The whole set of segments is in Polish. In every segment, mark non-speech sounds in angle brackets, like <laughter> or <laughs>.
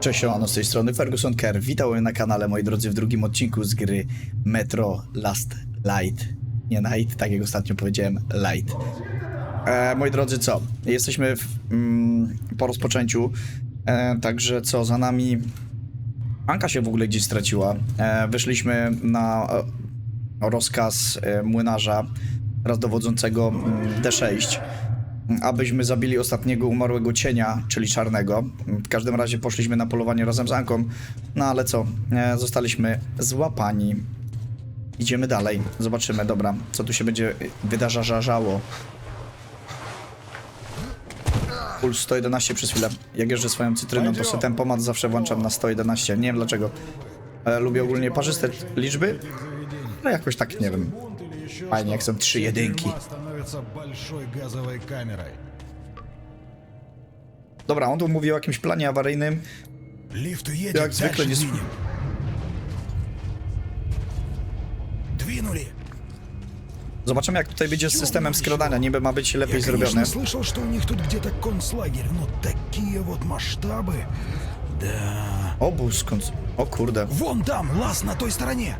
Cześć, siemano, z tej strony Ferguson Kerr. Witam na kanale, moi drodzy, w drugim odcinku z gry Metro Last Light. Nie Night, tak jak ostatnio powiedziałem, Light. E, moi drodzy, co? Jesteśmy w, mm, po rozpoczęciu, e, także co, za nami... Anka się w ogóle gdzieś straciła. E, wyszliśmy na e, rozkaz e, młynarza, raz dowodzącego mm, D6 abyśmy zabili ostatniego umarłego cienia, czyli czarnego. W każdym razie poszliśmy na polowanie razem z Anką, no ale co, e, zostaliśmy złapani. Idziemy dalej, zobaczymy, dobra, co tu się będzie wydarzało. Puls 111 przez chwilę. Jak jeżdżę swoją cytryną, to sobie tempomat zawsze włączam na 111. Nie wiem dlaczego. E, lubię ogólnie parzyste liczby, ale jakoś tak, nie wiem. Fajnie, jak są trzy jedynki. становится большой газовой камерой. Dobra, on tu mówi o jakimś planie awaryjnym. Лифт уедет, Jak zwykle дальше nie... двинем. Двинули. Zobaczymy, jak tutaj będzie z systemem skradania. Niby ma być lepiej Я, zrobione. конечно, слышал, что у них тут где-то концлагерь, но такие вот масштабы... Да... Obóz konc... O kurde. Вон там, лаз на той стороне.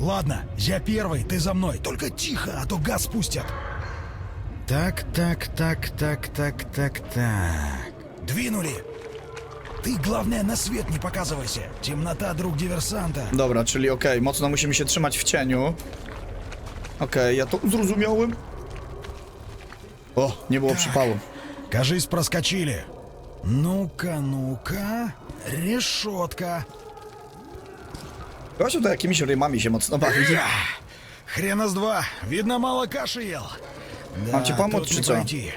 Ладно, я первый, ты за мной. Только тихо, а то газ спустят. Так, так, так, так, так, так, так. Двинули. Ты, главное, на свет не показывайся. Темнота, друг диверсанта. Dobra, czyli okej, mocno musimy się trzymać w cieniu. Okej, ja to zrozumiałem. O, nie było przypału. Кажись, проскочили. Ну-ка, ну-ка. Решетка. Gościu to jakimiś rymami się mocno bawi. Эх, Хрена с два. Видно, мало каши ел. Да, Mam ci pomóc, тут czy не co? пройти.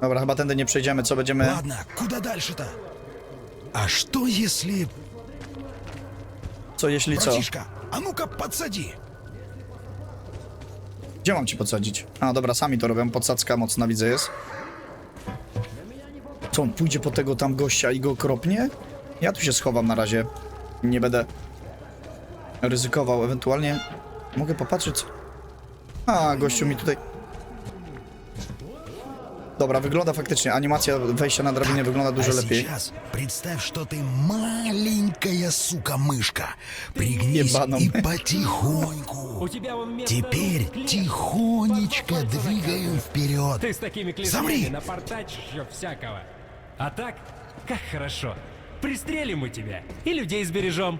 Dobra, chyba tędy nie przejdziemy, co będziemy... Ладно, куда дальше-то? А что если... Co jeśli co? Братишка, а ну-ка подсади. Gdzie mam ci podsadzić? A, dobra, sami to robią, podsadzka mocna widzę jest. Co, on pójdzie po tego tam gościa i go kropnie? Ja tu się schowam na razie. Nie będę ryzykował, ewentualnie mogę popatrzeć. A, gościu mi tutaj... Dobra, wygląda faktycznie, animacja wejścia na drabinę wygląda dużo а lepiej. сейчас представь, что ты маленькая сука-мышка. Пригнись Ебаном. и потихоньку. У тебя вон место Теперь клея. тихонечко Пальцы двигаем вперед. Ты с такими Замри! клешнями напортачишь еще всякого. А так, как хорошо. Пристрелим мы тебя и людей сбережем.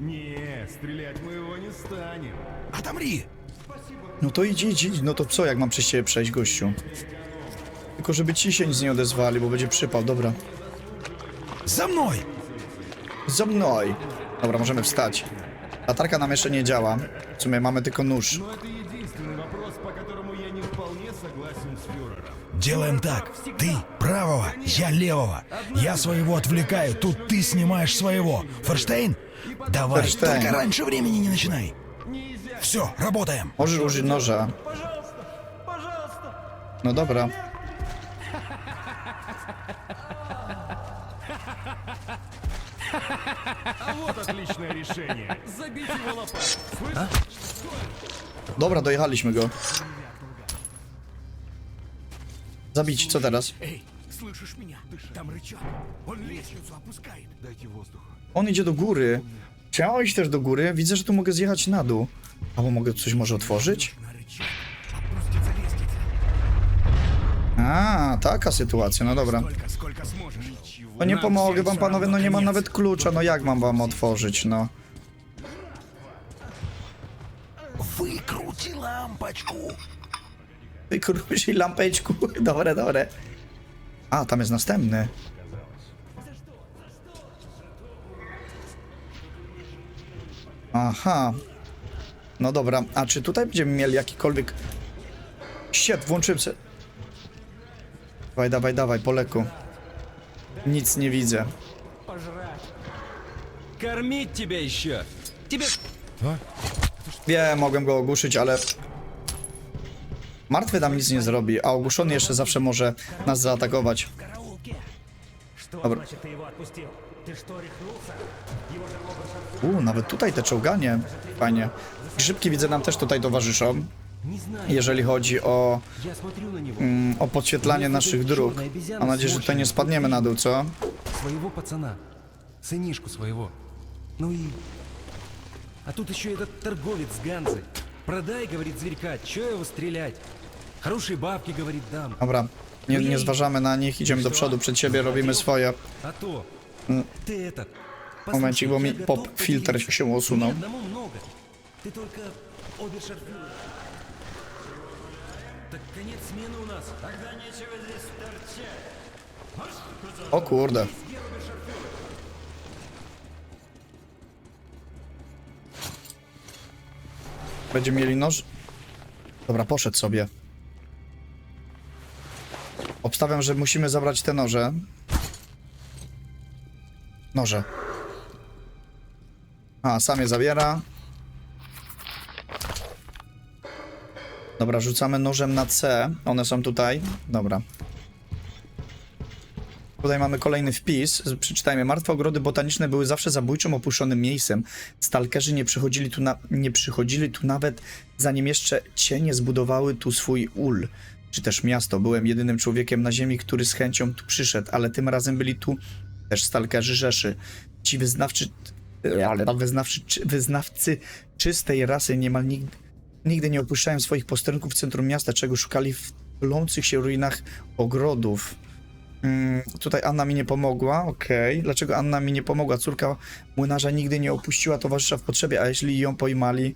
Не, стрелять мы его не станем. Отомри. No to idź, idź, idź. No to co, jak mam przez ciebie przejść, gościu? Tylko żeby ci się nic nie odezwali, bo będzie przypał, dobra. За мной. Za mną! Dobra, możemy wstać. Latarka nam jeszcze nie działa. W sumie mamy tylko nóż. Но это единственный Делаем так. Ты правого, я левого. Я своего отвлекаю, тут ты снимаешь своего. Ферштейн? Давай, Ферштейн. только раньше времени не начинай. Все, работаем. Możesz użyć noża. No dobra. А вот отличное решение. Забить его лопатой. Dobra, dojechaliśmy go. Zabić, co teraz? Эй, слышишь меня? Там рычаг. Он лестницу опускает. Дайте воздуха. On idzie do góry. Czy ja mam iść też do góry? Widzę, że tu mogę zjechać na dół. Albo mogę coś może otworzyć? На рычаг. Опустится лестница. A, taka sytuacja, no dobra. Сколько, сколько сможешь. No nie Nam pomogę всем wam всё panowie, равно no nie mam конец. nawet klucza, no jak mam wam otworzyć, no. Выкрути лампочку. <laughs> Wykurwuj lampeczku. <laughs> Dobre, dobre. A, tam jest następny. Aha. No dobra, a czy tutaj będziemy mieli jakikolwiek... Siad, włączyłem się. Dawaj, dawaj, dawaj, po leku. Nic nie widzę. Karmić ciebie jeszcze. Ciebie... Wiem, mogłem go ogłuszyć, ale Martwy nam nic nie zrobi, a ogłuszony jeszcze zawsze może nas zaatakować. караулке. Что Dobra. значит ты его отпустил? Ты что, рехнулся? Uuu, nawet tutaj te czołganie. Fajnie. Grzybki widzę nam też tutaj towarzyszą. Не знаю. jeżeli chodzi o, Я смотрю на него. mm, o podświetlanie naszych dróg. Mam nadzieję, że tutaj nie spadniemy na dół, co? Своего пацана. Сынишку своего. Ну и... А тут еще этот торговец с Ганзы. Продай, говорит зверька, че его стрелять? Хорошие бабки, говорит, дам. Dobra, nie, nie zważamy na nich, idziemy do przodu przed siebie, robimy swoje. А то, Mm. ты этот... Momencik, bo mi послушай, я готов pop filtr поделиться. się usunął. Мне одному много. Ты только обершарфюрер. Так конец смены у нас. Тогда нечего здесь торчать. O kurde. Będziemy mieli noż? Dobra, poszedł sobie. Obstawiam, że musimy zabrać te noże. Noże. A, sam je zabiera. Dobra, rzucamy nożem na C. One są tutaj. Dobra. Tutaj mamy kolejny wpis. Przeczytajmy. Martwe ogrody botaniczne były zawsze zabójczym, opuszczonym miejscem. Stalkerzy nie przychodzili tu, na, nie przychodzili tu nawet, zanim jeszcze cienie zbudowały tu swój ul. Czy też miasto. Byłem jedynym człowiekiem na ziemi, który z chęcią tu przyszedł, ale tym razem byli tu też stalkerzy Rzeszy. Ci wyznawczy, ale wyznawczy, czy- wyznawcy czystej rasy niemal nigdy, nigdy nie opuszczają swoich posterunków w centrum miasta, czego szukali w tulących się ruinach ogrodów. Mm, tutaj Anna mi nie pomogła, okej. Dlaczego Anna mi nie pomogła? Córka młynarza nigdy nie opuściła towarzysza w potrzebie, a jeśli ją pojmali...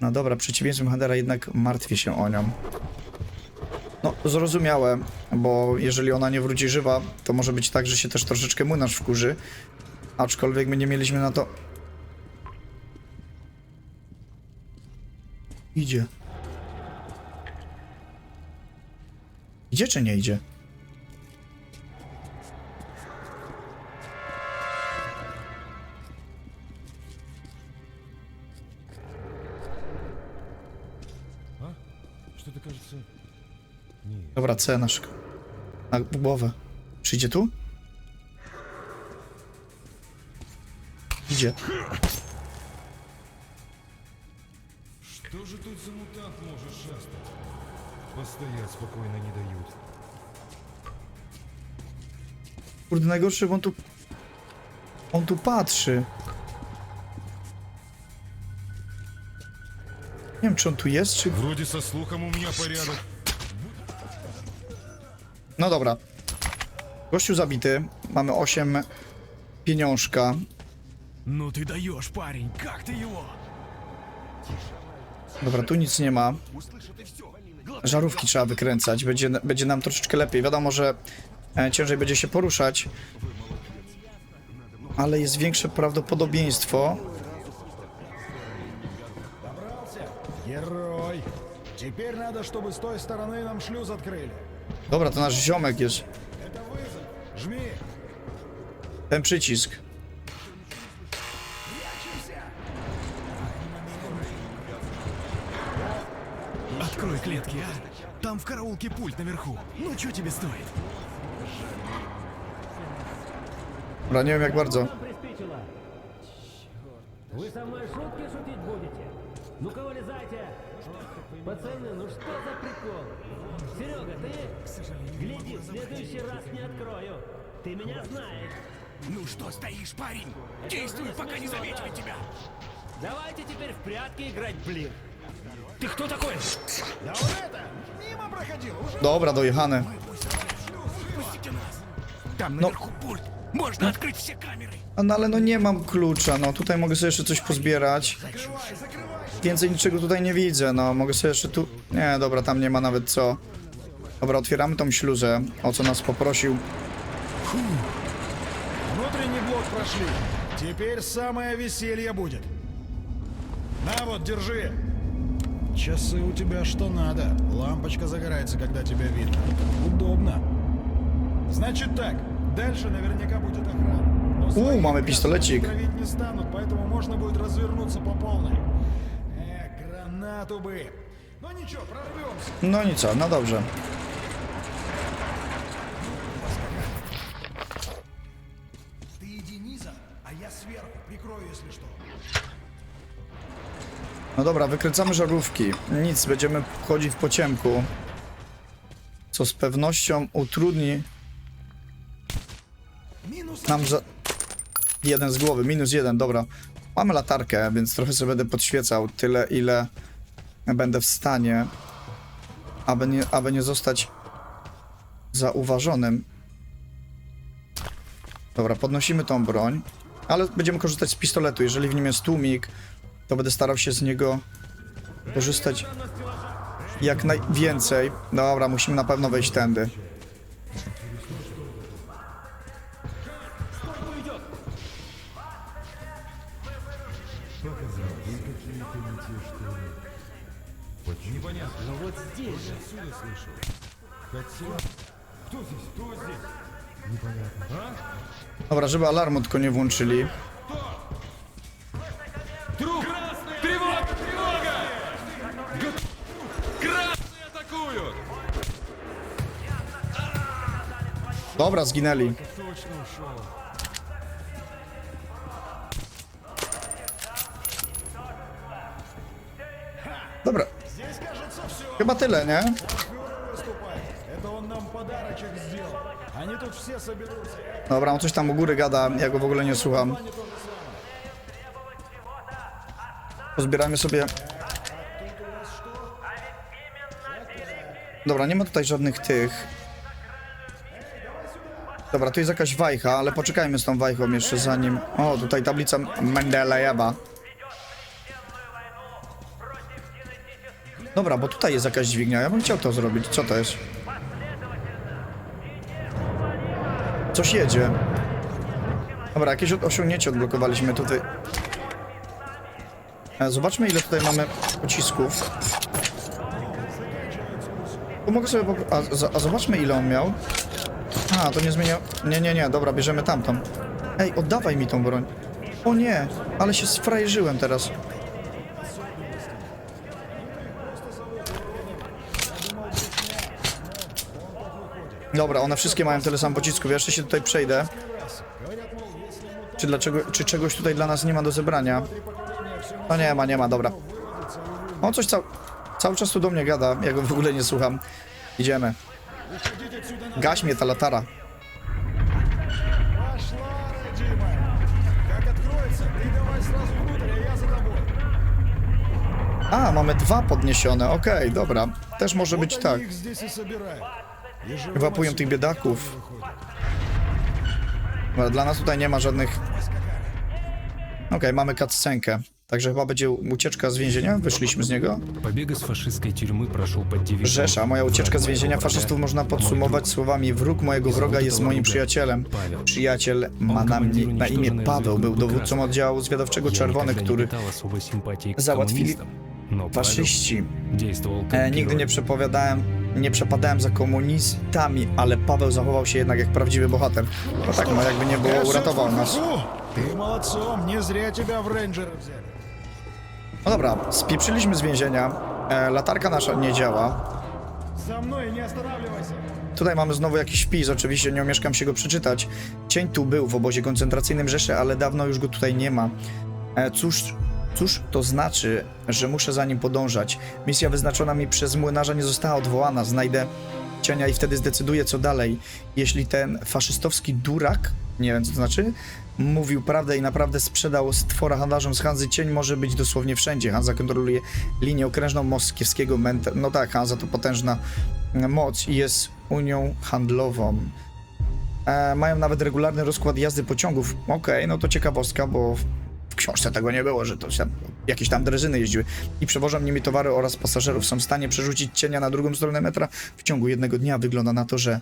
No dobra, przeciwieństwem Handera jednak martwię się o nią. No, zrozumiałe, bo jeżeli ona nie wróci żywa, to może być tak, że się też troszeczkę młynarz wkurzy. Aczkolwiek my nie mieliśmy na to... Idzie. Idzie czy nie idzie? Что-то кажется... Dobra, C na szk- Na głowę. Przyjdzie tu? Idzie. Что же тут за мутант может шастать? Постоять спокойно не дают. Kurde, najgorsze, bo on tu... On tu patrzy. Nie wiem, czy on tu jest, czy... Вроде со слухом у меня порядок. No dobra. Gościu zabity. Mamy 8 pieniążka. Ну ты даешь, парень, как ты его? Dobra, tu nic nie ma. Żarówki trzeba wykręcać. Będzie, będzie nam troszeczkę lepiej. Wiadomo, że e, ciężej będzie się poruszać. Ale jest większe prawdopodobieństwo. Герой. Теперь надо, чтобы с той стороны нам шлюз открыли. Dobra, to nasz ziomek jest. Это вызов. Жми. Ten przycisk. Открой клетки, а? Там в караулке пульт наверху. Ну, что тебе стоит? Dobra, nie wiem jak bardzo. приспичило. Вы со мной шутки шутить будете? Ну-ка вылезайте. Пацаны, ну что за прикол? Серега, ты? Гляди, в следующий раз не открою. Ты меня знаешь. Ну что стоишь, парень? Действуй, пока не заметили тебя. Давайте теперь в прятки играть, блин. Ты кто такой? Да вот это! Мимо проходил, уже пустите нас. Там Ну. наверху пульт. Можно открыть все камеры. A, No ale no nie mam klucza, no tutaj mogę sobie jeszcze coś pozbierać. Więcej niczego tutaj nie widzę, no mogę sobie jeszcze tu... Nie, dobra, tam nie ma nawet co. Dobra, otwieramy tą śluzę, o co nas poprosił. Внутренний блок прошли. Теперь самое веселье будет. На вот, держи. Часы у тебя что надо. Лампочка загорается, когда тебя видно. Удобно. Значит так, дальше наверняка будет охрана. Но своих ребят пистолетик. травить не станут, поэтому можно будет развернуться по полной. Эх, гранату бы. Но ничего, прорвемся. No nic, no dobrze. Ты иди низом, а я сверху прикрою, если что. No dobra, wykręcamy żarówki. Nic, będziemy chodzić po ciemku. Co z pewnością utrudni Mam za... Jeden z głowy, minus jeden, dobra. mamy latarkę, więc trochę sobie będę podświecał tyle, ile będę w stanie, aby nie, aby nie zostać zauważonym. Dobra, podnosimy tą broń, ale będziemy korzystać z pistoletu. Jeżeli w nim jest tłumik, to będę starał się z niego korzystać jak najwięcej. Dobra, musimy na pewno wejść tędy. здесь же. Кто здесь? Кто здесь? Dobra, żeby alarmu tylko nie włączyli. Труп! Тревога! Тревога! Г- Красные атакуют! Dobra, zginęli. Точно ушел. Chyba tyle, nie? Dobra, on coś tam u góry gada, ja go w ogóle nie słucham. Pozbieramy sobie... Dobra, nie ma tutaj żadnych tych... Dobra, tu jest jakaś wajcha, ale poczekajmy z tą wajchą jeszcze zanim... O, tutaj tablica Mendelejewa. Dobra, bo tutaj jest jakaś dźwignia, ja bym chciał to zrobić. Co to jest? Coś jedzie. Dobra, jakieś osiągnięcie odblokowaliśmy tutaj. E, Zobaczmy ile tutaj mamy pocisków. Tu mogę sobie a, a zobaczmy ile on miał. A, to nie zmienia... Nie, nie, nie, dobra, bierzemy tamtą. Ej, oddawaj mi tą broń. O nie, ale się sfrajerzyłem teraz. Dobra, one wszystkie mają tyle samo pocisków. Ja jeszcze się tutaj przejdę. Czy, dlaczego, czy czegoś tutaj dla nas nie ma do zebrania? No nie ma, nie ma, dobra. On coś cał, cały czas tu do mnie gada, ja go w ogóle nie słucham. Idziemy. Gaś mnie ta latara. A, mamy dwa podniesione, okej, okay, dobra. Też może być tak. они их здесь и собирают. И живым Ewakuują tych отсюда biedaków. выходят. Dobra, Dla nas tutaj nie ma żadnych... Okej, mamy cutscenkę. Także chyba będzie ucieczka z więzienia. Wyszliśmy z niego. Побег из фашистской тюрьмы прошел под девизом Rzesza, moja ucieczka z więzienia faszystów można podsumować słowami Wróg mojego wroga jest moim przyjacielem. Przyjaciel ma na, mnie, na imię Paweł, był dowódcą oddziału zwiadowczego Czerwony, który załatwili faszyści. E, nigdy nie przepowiadałem, nie przepadałem za komunistami, ale Paweł zachował się jednak jak prawdziwy bohater. No tak, no jakby nie było, uratował nas. Фу, Ты молодцом, не зря тебя в рейнджеры взяли. No dobra, spieprzyliśmy z więzienia. E, latarka nasza nie działa. За mной, не останавливайся. Tutaj mamy znowu jakiś wpis, oczywiście nie omieszkam się go przeczytać. Cień tu był w obozie koncentracyjnym Rzeszy, ale dawno już go tutaj nie ma. E, cóż, cóż to znaczy, że muszę za nim podążać? Misja wyznaczona mi przez młynarza nie została odwołana. Znajdę cienia i wtedy zdecyduję, co dalej. Jeśli ten faszystowski durak, nie wiem co to znaczy, mówił prawdę i naprawdę sprzedał stwora handlarzom z Hanzy, cień może być dosłownie wszędzie. Hanza kontroluje linię okrężną moskiewskiego Ment... No tak, Hanza to potężna moc i jest unią handlową. E, mają nawet regularny rozkład jazdy pociągów. Okej, no to ciekawostka, bo w- książce tego nie było, że to się, jakieś tam drezyny jeździły. I przewożą nimi towary oraz pasażerów. Są w stanie przerzucić cienia na drugą stronę metra w ciągu jednego dnia. Wygląda na to, że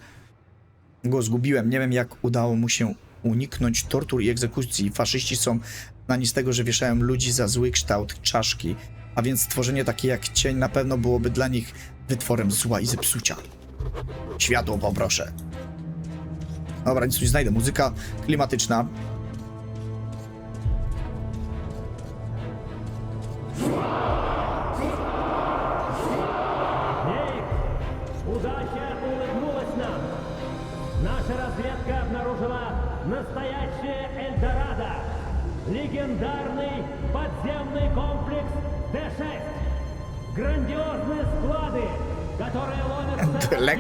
go zgubiłem. Nie wiem, jak udało mu się uniknąć tortur i egzekucji. Faszyści są znani z tego, że wieszają ludzi za zły kształt czaszki. A więc stworzenie takie jak cień na pewno byłoby dla nich wytworem zła i zepsucia. Światło poproszę. Dobra, nic tu nie znajdę. Muzyka klimatyczna.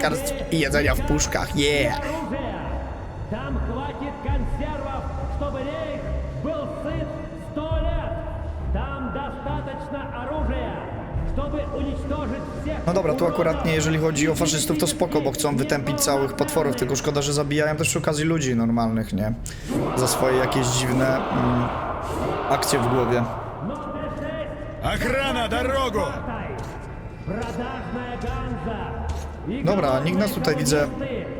Lekarstw i jedzenia w puszkach, yeah! оружия. Там хватит консервов, чтобы рейх был сыт сто лет. Там достаточно оружия, чтобы уничтожить всех... No dobra, tu akurat nie, jeżeli chodzi o faszystów, to spoko, bo chcą wytępić całych potworów, tylko szkoda, że zabijają też przy okazji ludzi normalnych, nie? Za swoje jakieś dziwne mm, akcje w głowie. Охрана, дорогу! Продажная ганза. И Dobra, nikt nas tutaj widzę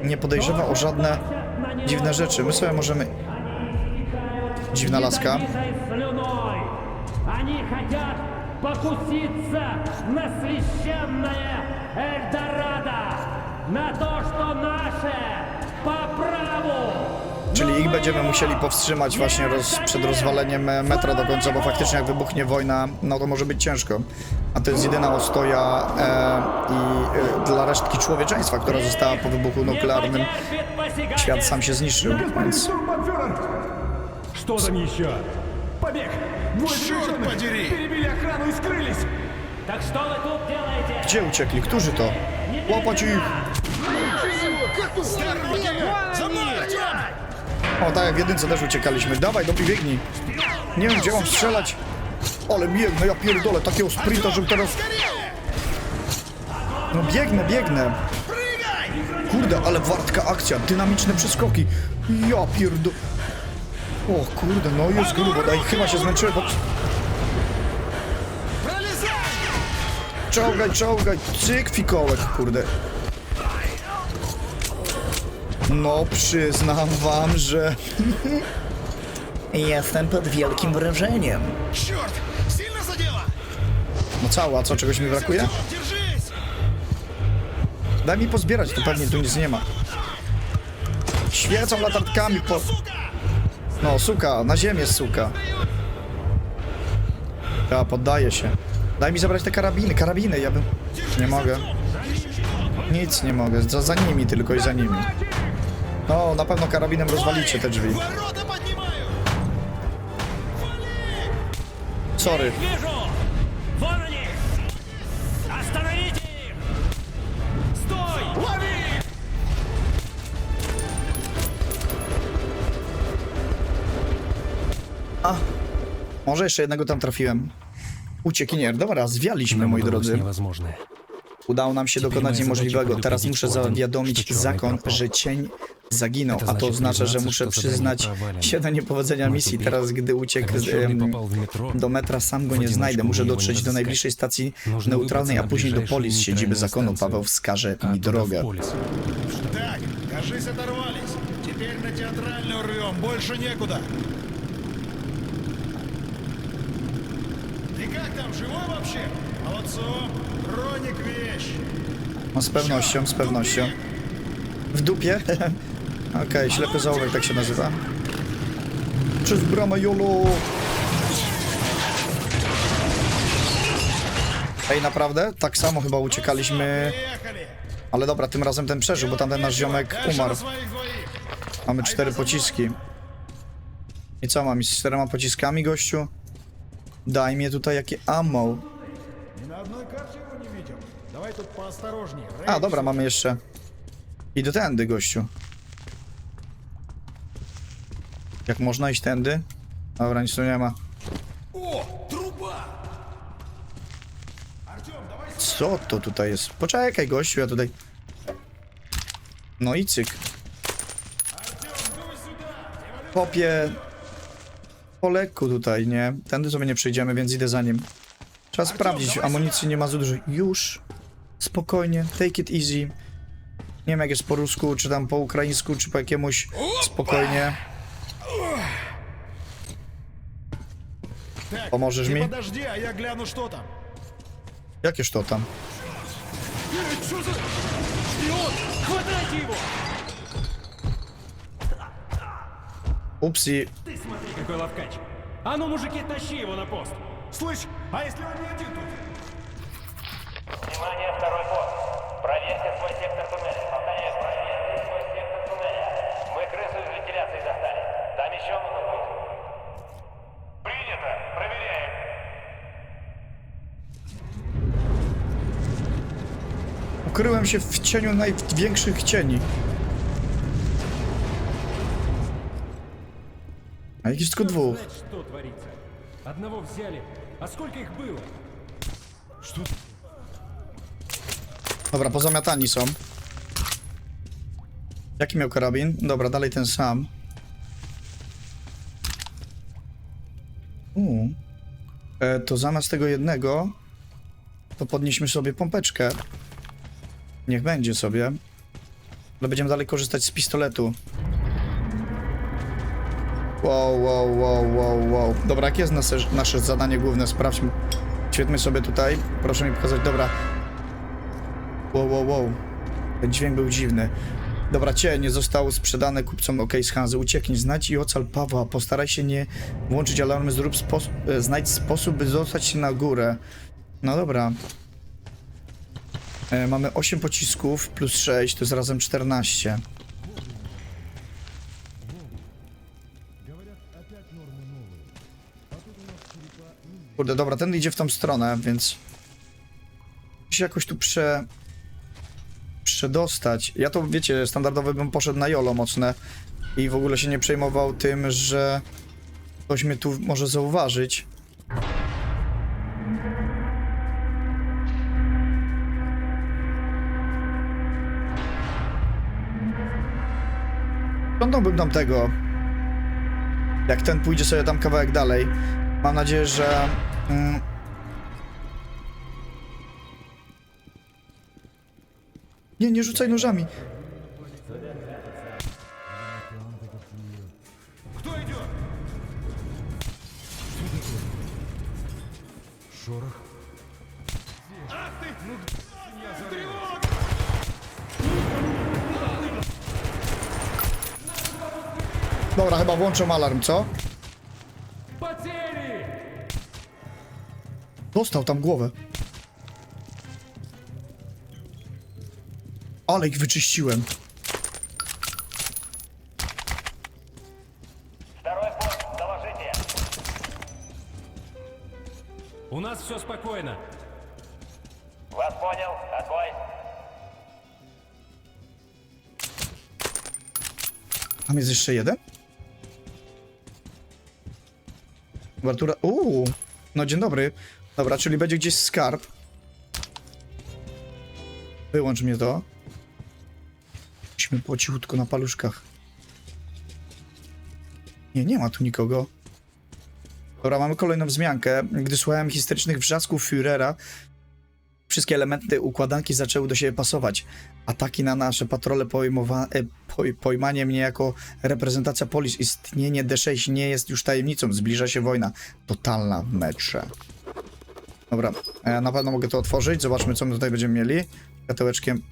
nie podejrzewa o żadne dziwne rzeczy. My sobie możemy... Dziwna laska. ядовитой слюной. Они хотят покуситься на священное Эльдорадо, на то, что наше по праву. Czyli ich będziemy musieli powstrzymać właśnie roz, przed rozwaleniem e, metra do końca, bo faktycznie jak wybuchnie wojna, no to może być ciężko. A to jest jedyna ostoja e, i e, dla resztki człowieczeństwa, która została po wybuchu nuklearnym. Не потерпит посягательств. Świat sam się zniszczył, więc... Что там еще? Побег! Двое Черт подери! Перебили охрану и скрылись! Так что вы тут делаете? Gdzie uciekli? Którzy to? Łapać ich! За мной, Артем! O, tak jak w jedynce też uciekaliśmy. Dawaj, do biegnij. Nie wiem, gdzie mam strzelać. Ale biegnę, ja pierdolę, takiego sprinta, żeby teraz... No biegnę, biegnę. Kurde, ale wartka akcja, dynamiczne przeskoki. Ja pierdo... O kurde, no jest grubo, daj, chyba się zmęczyłem, bo... Czołgaj, czołgaj, cyk, fikołek, kurde. No, przyznam wam, że... <laughs> Jestem pod wielkim wrażeniem. Черт! Сильно задело? No cała, co, czegoś mi brakuje? Артем, держись! Daj mi pozbierać, to pewnie tu nic nie ma. Świecą latarkami po... No, suka, na ziemię suka. Ja, poddaję się. Daj mi zabrać te karabiny, karabiny, ja bym... Nie mogę. Nic nie mogę, za, za nimi tylko i za nimi. No, na pewno karabinem rozwalicie te drzwi. Sorry. A, może jeszcze jednego tam trafiłem. Uciekinier, dobra, zwialiśmy, moi drodzy. Udało nam się dokonać niemożliwego. Teraz muszę zawiadomić zakon, że cień zaginął, To a to znaczy oznacza, że przyznać, muszę że zadanie przyznać провалено. się do niepowodzenia Mój misji. tupik. Teraz, gdy uciekł Когда z, черный em, попал в метро, do metra, sam go w nie одиночку znajdę. Muszę мне его dotrzeć не do разыскать. najbliższej stacji Нужно neutralnej, a выбраться на później do ближайшую polis, siedziby нейтральную zakonu. станцию. Paweł wskaże а mi оттуда в drogę. полис. Так, кажись, оторвались. Теперь на театральную рвем, больше некуда. Ты как там, живой вообще? Молодцом. Роник вещь. No z pewnością, z pewnością. W dupie? <laughs> Okej, okay, ślepy zaułek tak się nazywa. Przez bramę Jolo! Ej, naprawdę? Tak samo chyba uciekaliśmy. Ale dobra, tym razem ten przeżył, bo tamten nasz ziomek umarł. Mamy cztery pociski. I co mam? Z czterema pociskami, gościu? Daj mi tutaj jakie ammo. A, dobra, mamy jeszcze. I do tędy, gościu. Jak można iść tędy? Dobra, nic tu nie ma. Co to tutaj jest? Poczekaj, gościu, ja tutaj... No i cyk. Popie... Po lekku tutaj, nie? Tędy sobie nie przejdziemy, więc idę za nim. Trzeba sprawdzić, amunicji nie ma za dużo. Już. Spokojnie, take it easy. Nie wiem jak jest po rusku, czy tam po ukraińsku, czy po jakiemuś. Spokojnie. Поможешь мне? подожди, а я гляну, что там. Jakież to tam? Хватайте его! Upsi, Ты смотри, какой ловкач. А ну, мужики, тащи его на пост. Слышь, а если он не один тут? Ukryłem się w cieniu największych cieni. A ich jest tylko dwóch. Знать, что творится. Одного взяли. А сколько их было? Dobra, pozamiatani są. Jaki miał karabin? Dobra, dalej ten sam. U. E, to zamiast tego jednego, to podnieśmy sobie pompeczkę. Niech będzie sobie. Ale będziemy dalej korzystać z pistoletu. Wow, wow, wow, wow, wow. Dobra, jakie jest nasze, nasze zadanie główne? Sprawdźmy. Świetmy sobie tutaj. Proszę mi pokazać. Dobra, Wow, wow, wow. Ten dźwięk był dziwny. Dobra, cienie zostało sprzedane kupcom OK z Hanzy. Ucieknij, znajdź i ocal Pawła. Postaraj się nie włączyć alarmu, zrób e, znajdź sposób, by dostać się na górę. No dobra. E, mamy 8 pocisków plus 6, to jest razem 14. Kurde, dobra, ten idzie w tą stronę, więc... Musi się jakoś tu prze przedostać. Ja to, wiecie, standardowo bym poszedł na jolo mocne i w ogóle się nie przejmował tym, że ktoś mnie tu może zauważyć. Plątałbym tam tego. Jak ten pójdzie sobie tam kawałek dalej. Mam nadzieję, że... Mm, Nie, nie rzucaj nożami. włączą alarm, co? Потери! Dostał tam głowę. Ale ich wyczyściłem. Второй пост, доложите. У нас все спокойно. Вас понял. Отбой. Tam jest jeszcze jeden? Artura... Uuu, no dzień dobry. Dobra, czyli będzie gdzieś skarb. Wyłącz mnie to. Musimy po na paluszkach. Nie, nie ma tu nikogo. Dobra, mamy kolejną wzmiankę. Gdy słuchałem historycznych wrzasków Führera, wszystkie elementy układanki zaczęły do siebie pasować. Ataki na nasze patrole, pojmowa- e, poj- pojmanie mnie jako reprezentacja polis, istnienie D6 nie jest już tajemnicą. Zbliża się wojna. Totalna w metrze. Dobra, e, na pewno mogę to otworzyć. Zobaczmy, co my tutaj będziemy mieli. Katełeczkiem.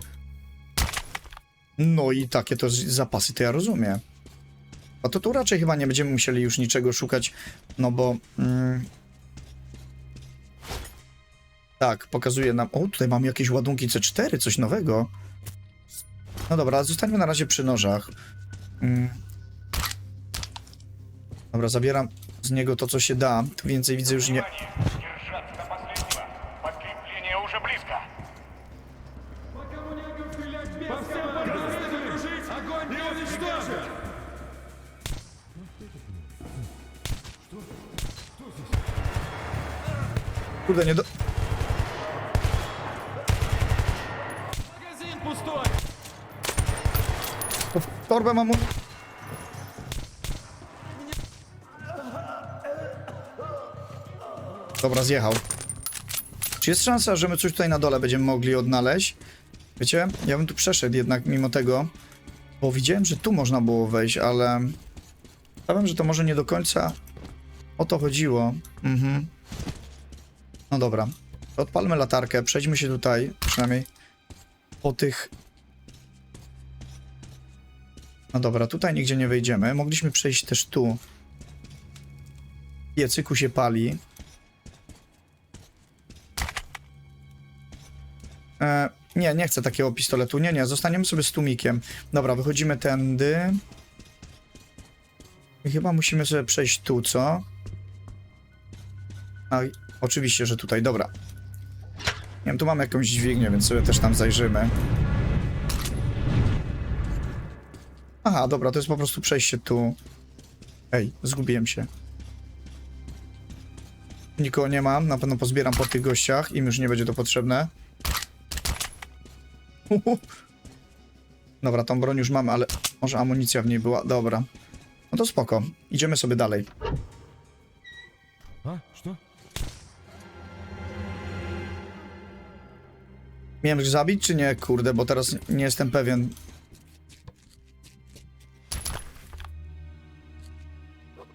No i takie to zapasy, to ja rozumiem. A to tu raczej chyba nie będziemy musieli już niczego szukać, no bo... Mm, tak, pokazuje nam... O, tutaj mam jakieś ładunki C4, coś nowego. No dobra, zostańmy na razie przy nożach. Mm. Dobra, zabieram z niego to, co się da. Tu więcej widzę już nie... Kurde, nie do... torbę mam... Dobra, zjechał. Czy jest szansa, że my coś tutaj na dole będziemy mogli odnaleźć? Wiecie, ja bym tu przeszedł jednak mimo tego, bo widziałem, że tu można było wejść, ale... Powiem, że to może nie do końca o to chodziło. Mhm. No dobra. Odpalmy latarkę, przejdźmy się tutaj, przynajmniej po tych no dobra, tutaj nigdzie nie wejdziemy. Mogliśmy przejść też tu. Piecyku się pali. E, nie, nie chcę takiego pistoletu. Nie, nie, zostaniemy sobie z tłumikiem. Dobra, wychodzimy tędy. I chyba musimy sobie przejść tu, co? A, oczywiście, że tutaj, dobra. Nie wiem, tu mamy jakąś dźwignię, więc sobie też tam zajrzymy. Aha, dobra, to jest po prostu przejście tu. Ej, zgubiłem się. Nikogo nie mam, na pewno pozbieram po tych gościach, im już nie będzie to potrzebne. Uhu. Dobra, tą broń już mamy, ale może amunicja w niej była. Dobra. No to spoko. Idziemy sobie dalej. A, co? Miałem ich zabić, czy nie? Kurde, bo teraz nie jestem pewien.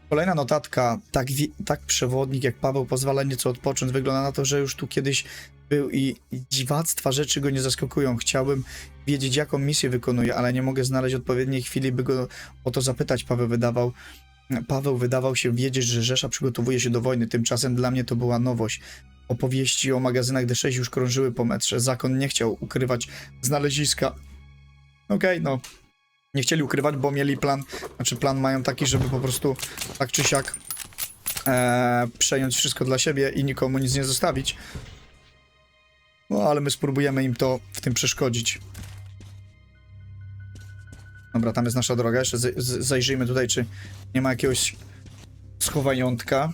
Kolejna notatka. Tak, tak przewodnik jak Paweł pozwala nieco odpocząć. Wygląda na to, że już tu kiedyś był i dziwactwa rzeczy go nie zaskakują. Chciałbym wiedzieć, jaką misję wykonuje, ale nie mogę znaleźć odpowiedniej chwili, by go o to zapytać. Paweł wydawał. Paweł wydawał się wiedzieć, że Rzesza przygotowuje się do wojny. Tymczasem dla mnie to była nowość. Opowieści o magazynach D6 już krążyły po metrze. Zakon nie chciał ukrywać znaleziska. Okej, no. Nie chcieli ukrywać, bo mieli plan, znaczy plan mają taki, żeby po prostu tak czy siak e, przejąć wszystko dla siebie i nikomu nic nie zostawić. No, ale my spróbujemy im to w tym przeszkodzić. Dobra, tam jest nasza droga. Jeszcze zajrzyjmy tutaj, czy nie ma jakiegoś schowajątka.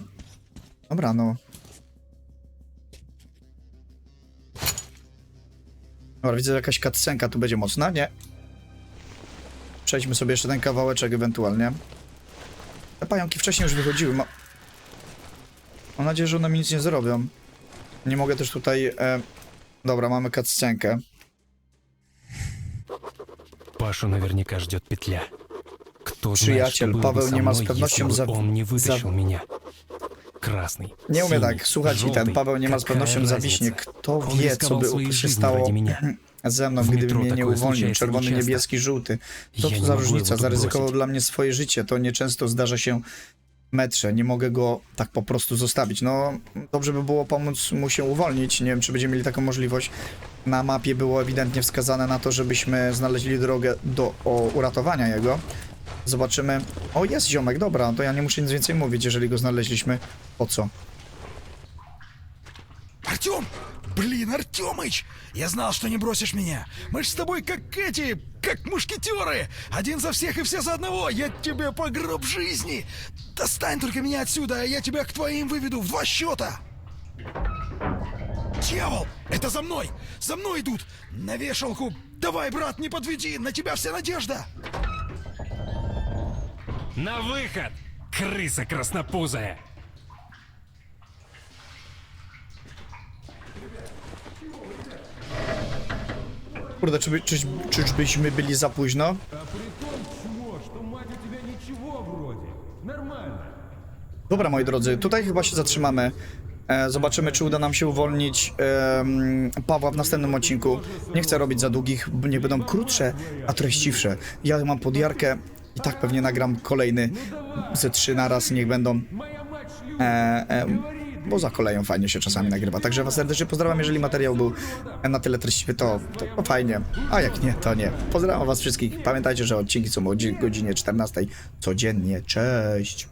Dobra, no. Dobra, widzę, że jakaś cutscenka tu będzie mocna, nie? Przejdźmy sobie jeszcze ten kawałeczek ewentualnie. Te pająki wcześniej już wychodziły, ma... Mam nadzieję, że one mi nic nie zrobią. Nie mogę też tutaj... E... Dobra, mamy cutscenkę. Пашу наверняка ждет петля. Кто знает, что Przyjaciel, было бы Paweł со nie ma z мной, pewnością если za- бы он не za- вытащил меня. Красный, Nie umie синий, tak słuchać i ten желтый. Paweł nie ma z Какая pewnością zawiśnie. разница? Kto On wie, co ryskował by swojej się żyzni stało ради <clears throat> меня. ze mną, gdyby mnie nie uwolnił. Czerwony, niebieski, żółty. Co to za różnica? Zaryzykował dla mnie swoje życie. To nieczęsto zdarza się metrze. Nie mogę go tak po prostu zostawić. No, dobrze by było pomóc mu się uwolnić. Nie wiem, czy będziemy mieli taką możliwość. Na mapie było ewidentnie wskazane na to, żebyśmy znaleźli drogę do uratowania jego. Zobaczymy. O, jest ziomek, dobra, to ja nie muszę nic więcej mówić, jeżeli go znaleźliśmy. Po co? Artyom! Блин, Артемыч! Я знал, что не бросишь меня. Мы ж с тобой как эти, как мушкетеры. Один за всех и все за одного. Я тебе по гроб жизни. Достань только меня отсюда, а я тебя к твоим выведу в два счета. Дьявол! Это за мной! За мной идут! На вешалку! Давай, брат, не подведи! На тебя вся надежда! На выход! Крыса краснопузая! Kurde, czy, czy, czyżbyśmy byli za późno? Dobra, moi drodzy, tutaj chyba się zatrzymamy. E, zobaczymy, czy uda nam się uwolnić um, Pawła w następnym odcinku. Nie chcę robić za długich, bo nie będą krótsze, a treściwsze. Ja mam podjarkę i tak pewnie nagram kolejny ze trzy na raz, niech będą. E, e, bo za koleją fajnie się czasami nagrywa. Także was serdecznie pozdrawiam, jeżeli materiał był na tyle treściwy, to, to, fajnie, a jak nie, to nie. Pozdrawiam was wszystkich. Pamiętajcie, że odcinki są o godzi- godzinie 14 codziennie. Cześć!